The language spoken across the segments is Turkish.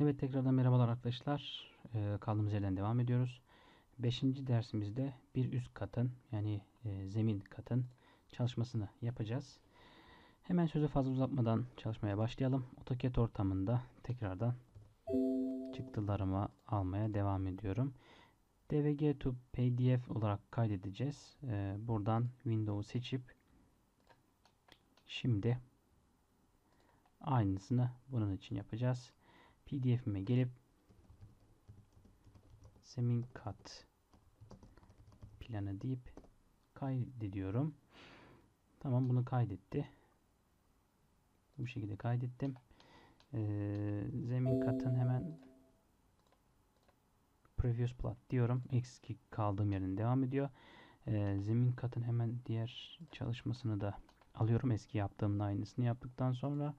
Evet tekrardan merhabalar arkadaşlar. Ee, kaldığımız yerden devam ediyoruz. Beşinci dersimizde bir üst katın yani e, zemin katın çalışmasını yapacağız. Hemen sözü fazla uzatmadan çalışmaya başlayalım. AutoCAD ortamında tekrardan çıktılarımı almaya devam ediyorum. DVG to PDF olarak kaydedeceğiz. Ee, buradan Windows'u seçip şimdi aynısını bunun için yapacağız. PDF'ime gelip zemin kat planı deyip kaydediyorum. Tamam bunu kaydetti. Bu şekilde kaydettim. Ee, zemin katın hemen previous plot diyorum. Eski kaldığım yerden devam ediyor. Ee, zemin katın hemen diğer çalışmasını da alıyorum. Eski yaptığımın aynısını yaptıktan sonra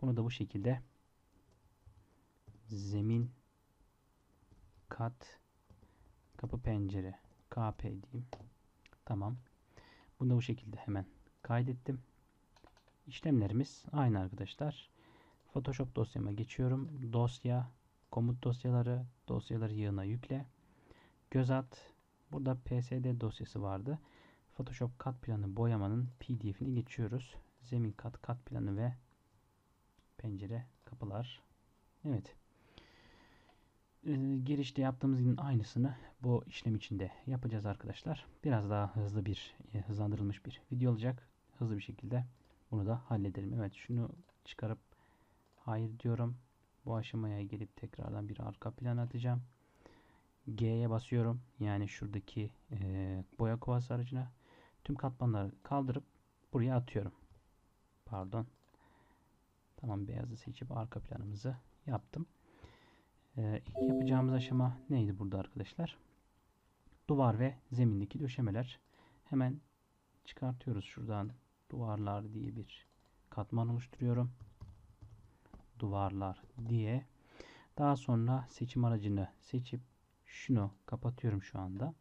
bunu da bu şekilde zemin kat kapı pencere KP diyeyim. Tamam. Bunu da bu şekilde hemen kaydettim. İşlemlerimiz aynı arkadaşlar. Photoshop dosyama geçiyorum. Dosya, komut dosyaları, dosyaları yığına yükle. Göz at. Burada PSD dosyası vardı. Photoshop kat planı boyamanın PDF'ini geçiyoruz. Zemin kat kat planı ve pencere kapılar. Evet e, girişte yaptığımızın aynısını bu işlem içinde yapacağız arkadaşlar. Biraz daha hızlı bir e, hızlandırılmış bir video olacak. Hızlı bir şekilde bunu da halledelim. Evet şunu çıkarıp hayır diyorum. Bu aşamaya gelip tekrardan bir arka plan atacağım. G'ye basıyorum. Yani şuradaki e, boya kovası aracına tüm katmanları kaldırıp buraya atıyorum. Pardon. Tamam beyazı seçip arka planımızı yaptım. Ee, ilk yapacağımız aşama neydi burada arkadaşlar? Duvar ve zemindeki döşemeler. Hemen çıkartıyoruz şuradan duvarlar diye bir katman oluşturuyorum. Duvarlar diye. Daha sonra seçim aracını seçip şunu kapatıyorum şu anda.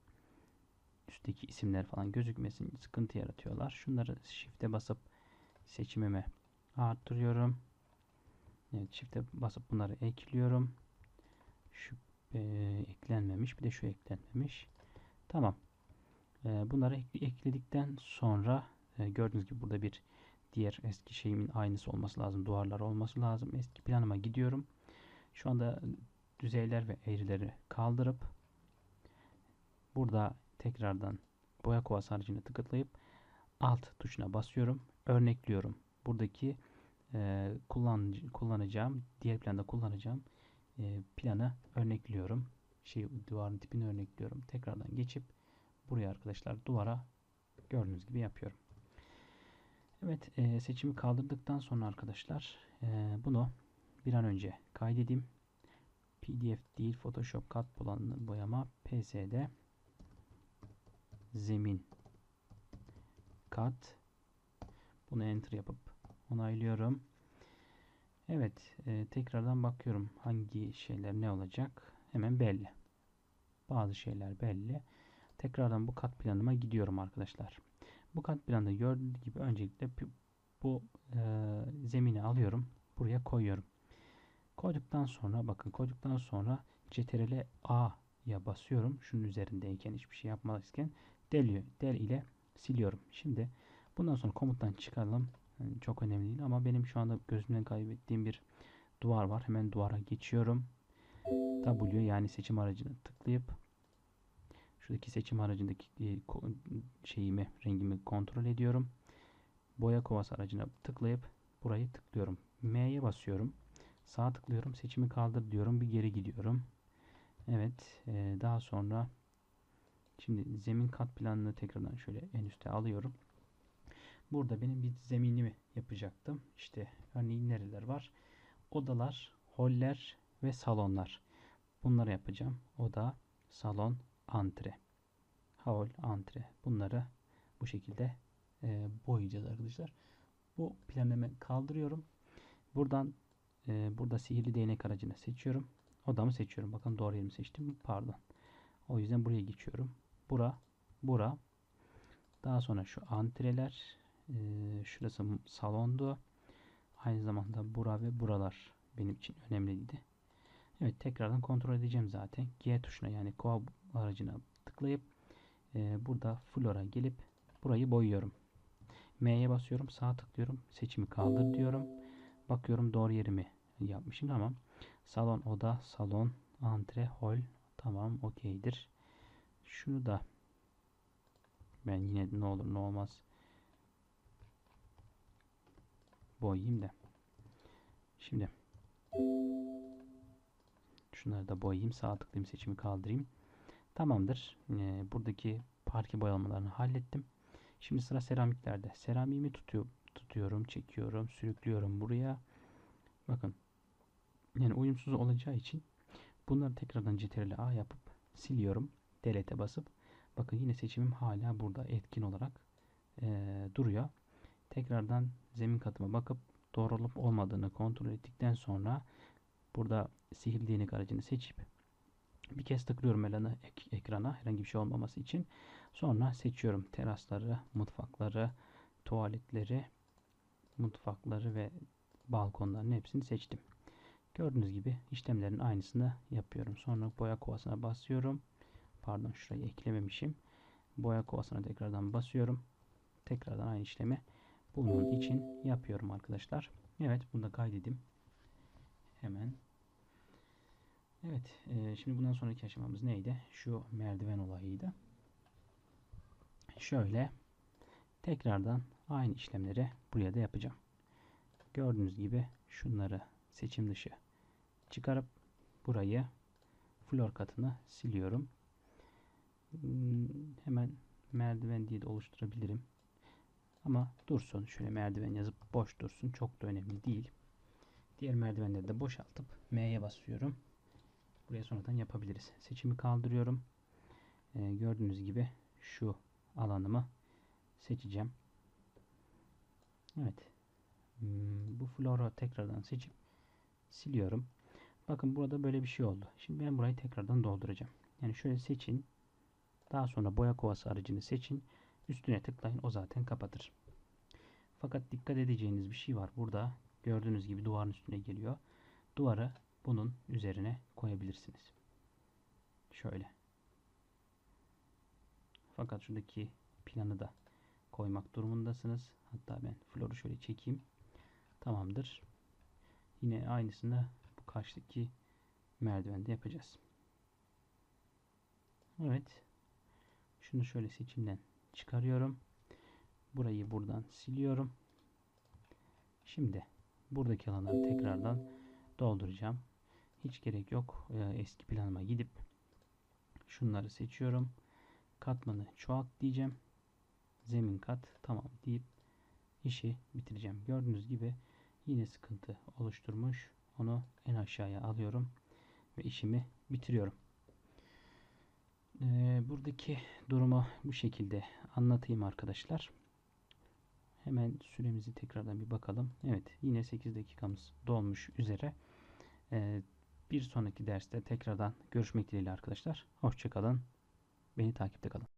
Üstteki isimler falan gözükmesin sıkıntı yaratıyorlar. Şunları shift'e basıp seçimime arttırıyorum. Evet, shift'e basıp bunları ekliyorum. Şu e, eklenmemiş. Bir de şu eklenmemiş. Tamam. E, bunları ek, ekledikten sonra e, gördüğünüz gibi burada bir diğer eski şeyimin aynısı olması lazım. Duvarlar olması lazım. Eski planıma gidiyorum. Şu anda düzeyler ve eğrileri kaldırıp burada tekrardan boya kovası haricinde tıklayıp alt tuşuna basıyorum. Örnekliyorum. Buradaki e, kullanacağım, diğer planda kullanacağım e, planı örnekliyorum. Şey duvarın tipini örnekliyorum. Tekrardan geçip buraya arkadaşlar duvara gördüğünüz gibi yapıyorum. Evet e, seçimi kaldırdıktan sonra arkadaşlar e, bunu bir an önce kaydedeyim. PDF değil Photoshop kat boyama PS'de zemin kat bunu enter yapıp onaylıyorum. Evet e, tekrardan bakıyorum hangi şeyler ne olacak hemen belli. Bazı şeyler belli. Tekrardan bu kat planıma gidiyorum arkadaşlar. Bu kat planında gördüğünüz gibi öncelikle bu e, zemini alıyorum. Buraya koyuyorum. Koyduktan sonra bakın koyduktan sonra CTRL A'ya basıyorum. Şunun üzerindeyken hiçbir şey yapmazken deliyor. Del ile siliyorum. Şimdi bundan sonra komuttan çıkalım. Yani çok önemli değil ama benim şu anda gözümden kaybettiğim bir duvar var. Hemen duvara geçiyorum. W yani seçim aracını tıklayıp şuradaki seçim aracındaki e, şeyimi, rengimi kontrol ediyorum. Boya kovası aracına tıklayıp burayı tıklıyorum. M'ye basıyorum. Sağ tıklıyorum. Seçimi kaldır diyorum. Bir geri gidiyorum. Evet. E, daha sonra şimdi zemin kat planını tekrardan şöyle en üste alıyorum. Burada benim bir zeminimi yapacaktım. İşte örneğin nereler var? Odalar, holler ve salonlar. Bunları yapacağım. Oda, salon, antre. Hol, antre. Bunları bu şekilde e, boyayacağız arkadaşlar. Bu planımı kaldırıyorum. Buradan e, burada sihirli değnek aracını seçiyorum. Odamı seçiyorum. Bakın doğru yerimi seçtim. Pardon. O yüzden buraya geçiyorum. Bura, bura. Daha sonra şu antreler ee, şurası salondu. Aynı zamanda bura ve buralar benim için önemliydi. Evet tekrardan kontrol edeceğim zaten. G tuşuna yani koa aracına tıklayıp e, burada Flora gelip burayı boyuyorum. M'ye basıyorum. Sağ tıklıyorum. Seçimi kaldır diyorum. Bakıyorum doğru yerimi yapmışım. Tamam. Salon, oda, salon, antre, hol. Tamam. Okeydir. Şunu da ben yine ne olur ne olmaz boyayayım da. Şimdi şunları da boyayayım. Sağ tıklayayım. Seçimi kaldırayım. Tamamdır. Ee, buradaki parke boyamalarını hallettim. Şimdi sıra seramiklerde. Seramiğimi tutuyor, tutuyorum, çekiyorum, sürüklüyorum buraya. Bakın. Yani uyumsuz olacağı için bunları tekrardan CTRL A yapıp siliyorum. Delete'e basıp bakın yine seçimim hala burada etkin olarak e, duruyor. Tekrardan zemin katıma bakıp doğru olup olmadığını kontrol ettikten sonra burada sihirli değnek aracını seçip bir kez tıklıyorum ekrana, ek, ekrana herhangi bir şey olmaması için. Sonra seçiyorum terasları, mutfakları, tuvaletleri, mutfakları ve balkonların hepsini seçtim. Gördüğünüz gibi işlemlerin aynısını yapıyorum. Sonra boya kovasına basıyorum. Pardon şurayı eklememişim. Boya kovasına tekrardan basıyorum. Tekrardan aynı işlemi bunun için yapıyorum arkadaşlar. Evet bunu da kaydedeyim. Hemen. Evet. E, şimdi bundan sonraki aşamamız neydi? Şu merdiven olayıydı. Şöyle tekrardan aynı işlemleri buraya da yapacağım. Gördüğünüz gibi şunları seçim dışı çıkarıp burayı flor katını siliyorum. Hmm, hemen merdiven diye de oluşturabilirim. Ama dursun. Şöyle merdiven yazıp boş dursun. Çok da önemli değil. Diğer merdivenleri de boşaltıp M'ye basıyorum. Buraya sonradan yapabiliriz. Seçimi kaldırıyorum. Ee, gördüğünüz gibi şu alanımı seçeceğim. Evet. Hmm, bu flora tekrardan seçip siliyorum. Bakın burada böyle bir şey oldu. Şimdi ben burayı tekrardan dolduracağım. Yani şöyle seçin. Daha sonra boya kovası aracını seçin. Üstüne tıklayın. O zaten kapatır. Fakat dikkat edeceğiniz bir şey var. Burada gördüğünüz gibi duvarın üstüne geliyor. Duvarı bunun üzerine koyabilirsiniz. Şöyle. Fakat şuradaki planı da koymak durumundasınız. Hatta ben floru şöyle çekeyim. Tamamdır. Yine aynısını bu karşıdaki merdivende yapacağız. Evet. Şunu şöyle seçimden çıkarıyorum. Burayı buradan siliyorum. Şimdi buradaki alanları tekrardan dolduracağım. Hiç gerek yok. Ee, eski planıma gidip şunları seçiyorum. Katmanı çoğalt diyeceğim. Zemin kat tamam deyip işi bitireceğim. Gördüğünüz gibi yine sıkıntı oluşturmuş. Onu en aşağıya alıyorum ve işimi bitiriyorum. Ee, buradaki durumu bu şekilde anlatayım arkadaşlar. Hemen süremizi tekrardan bir bakalım. Evet yine 8 dakikamız dolmuş üzere. Ee, bir sonraki derste tekrardan görüşmek dileğiyle arkadaşlar. Hoşçakalın. Beni takipte kalın.